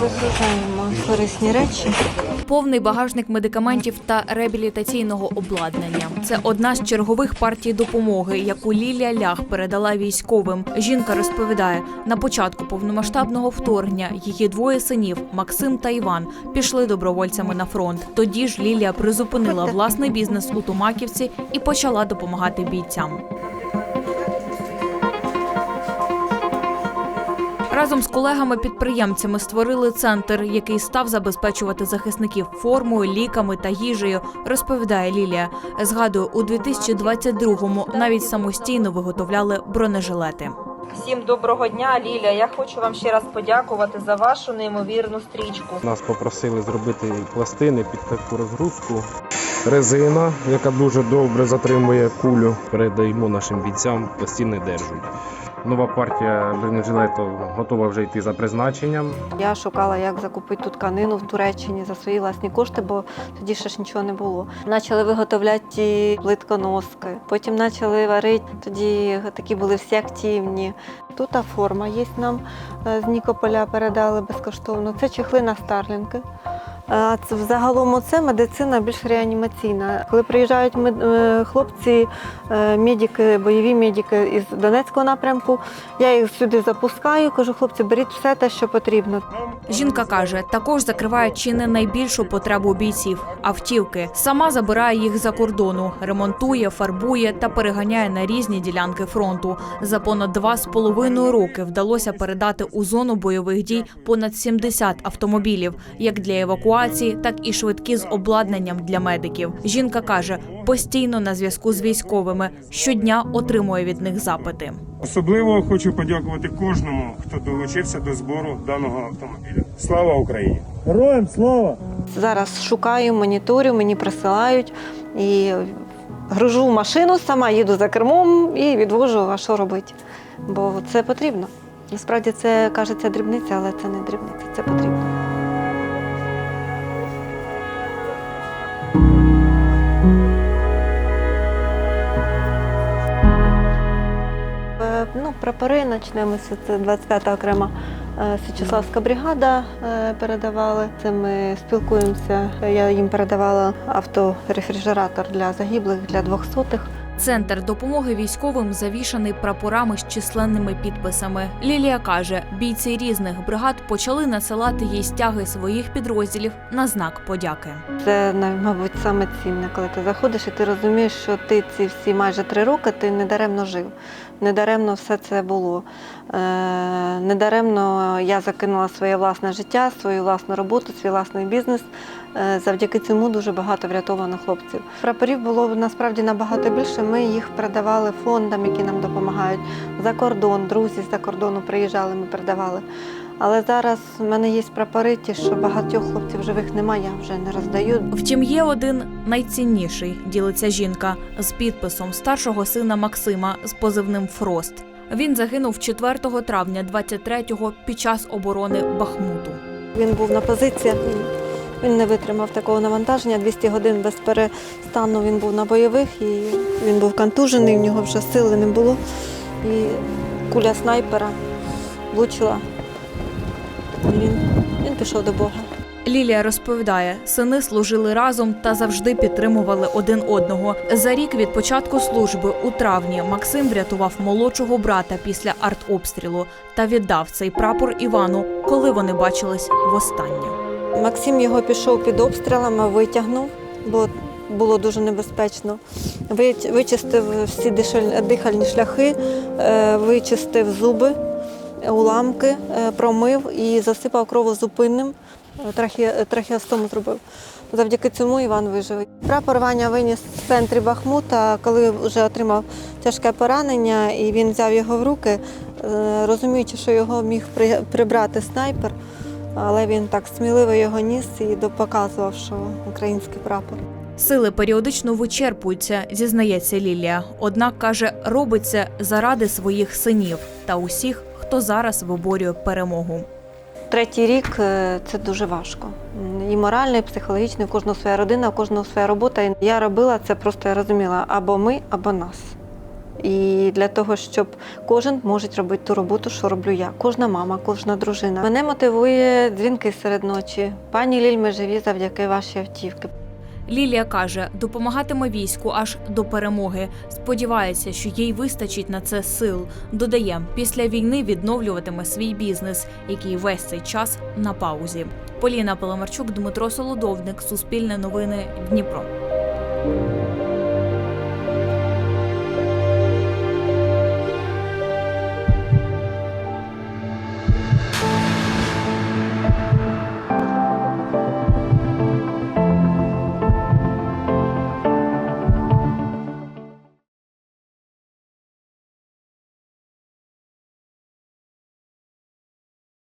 Загружаємо корисні речі. Повний багажник медикаментів та реабілітаційного обладнання. Це одна з чергових партій допомоги, яку Лілія Лях передала військовим. Жінка розповідає, на початку повномасштабного вторгнення її двоє синів Максим та Іван пішли добровольцями на фронт. Тоді ж Лілія призупинила власний бізнес у Томаківці і почала допомагати бійцям. Разом з колегами-підприємцями створили центр, який став забезпечувати захисників формою, ліками та їжею, розповідає Лілія. Згадує, у 2022-му навіть самостійно виготовляли бронежилети. Всім доброго дня, Ліля. Я хочу вам ще раз подякувати за вашу неймовірну стрічку. Нас попросили зробити пластини під таку розгрузку. Резина, яка дуже добре затримує кулю. Передаємо нашим бійцям, постійно держать. Нова партія бронежилету готова вже йти за призначенням. Я шукала, як закупити ту тканину в Туреччині за свої власні кошти, бо тоді ще ж нічого не було. Почали виготовляти ті плитконоски, потім почали варити. Тоді такі були всі активні. Тут форма є нам е, з Нікополя передали безкоштовно. Це чехли на старлінки. А це медицина більш реанімаційна. Коли приїжджають е, хлопці, е, медики, бойові медики із Донецького напрямку, я їх сюди запускаю, кажу, хлопці, беріть все те, що потрібно. Жінка каже, також закриває чи не найбільшу потребу бійців автівки. Сама забирає їх за кордону, ремонтує, фарбує та переганяє на різні ділянки фронту. За понад два з половиною роки вдалося передати у зону бойових дій понад 70 автомобілів, як для евакуації, так і швидкі з обладнанням для медиків. Жінка каже, постійно на зв'язку з військовими щодня отримує від них запити. Особливо хочу подякувати кожному, хто долучився до збору даного автомобіля. Слава Україні! Героям слава! Зараз шукаю, моніторю, мені присилають і гружу в машину, сама їду за кермом і відвожу, а що робити. Бо це потрібно. Насправді це кажеться дрібниця, але це не дрібниця, це потрібно. Прапори почнемо. з- Це 25-та окрема е, Січеславська бригада е, передавали. Це ми спілкуємося. Я їм передавала авторефрижератор для загиблих, для двохсотих. Центр допомоги військовим завішаний прапорами з численними підписами. Лілія каже, бійці різних бригад почали насилати їй стяги своїх підрозділів на знак подяки. Це, мабуть, саме цінне, коли ти заходиш і ти розумієш, що ти ці всі майже три роки ти недаремно жив. Недаремно все це було. Е, недаремно я закинула своє власне життя, свою власну роботу, свій власний бізнес. Е, завдяки цьому дуже багато врятовано хлопців. Прапорів було насправді набагато більше. Ми їх передавали фондам, які нам допомагають за кордон. Друзі з-за кордону приїжджали, ми передавали. Але зараз в мене є прапори, ті, що багатьох хлопців живих немає, я вже не роздаю. Втім, є один найцінніший, ділиться жінка з підписом старшого сина Максима з позивним Фрост. Він загинув 4 травня 23-го під час оборони Бахмуту. Він був на позиціях. Він не витримав такого навантаження. 200 годин без перестану він був на бойових і він був контужений, в нього вже сили не було. І куля снайпера влучила. Він, він пішов до Бога. Лілія розповідає, сини служили разом та завжди підтримували один одного. За рік від початку служби у травні Максим врятував молодшого брата після артобстрілу та віддав цей прапор Івану, коли вони бачились востаннє. Максим його пішов під обстрілами, витягнув, бо було дуже небезпечно. Вичистив всі дихальні шляхи, е, вичистив зуби, уламки, е, промив і засипав кровозупинним. Е, трахе- Трахеостому зробив. Завдяки цьому Іван вижив. Прапор Ваня виніс в центрі Бахмута, коли вже отримав тяжке поранення, і він взяв його в руки, е, розуміючи, що його міг прибрати снайпер. Але він так сміливо його ніс і показував, що український прапор. Сили періодично вичерпуються, зізнається Лілія. Однак каже, робить це заради своїх синів та усіх, хто зараз виборює перемогу. Третій рік е, це дуже важко. І морально, і психологічно, і кожного своя родина, у кожного своя робота. І я робила це просто я розуміла або ми, або нас. І для того, щоб кожен може робити ту роботу, що роблю я. Кожна мама, кожна дружина. Мене мотивує дзвінки серед ночі. Пані Ліль, ми живі завдяки вашій автівки. Лілія каже, допомагатиме війську аж до перемоги. Сподівається, що їй вистачить на це сил. Додає, після війни відновлюватиме свій бізнес, який весь цей час на паузі. Поліна Паламарчук, Дмитро Солодовник, Суспільне новини, Дніпро.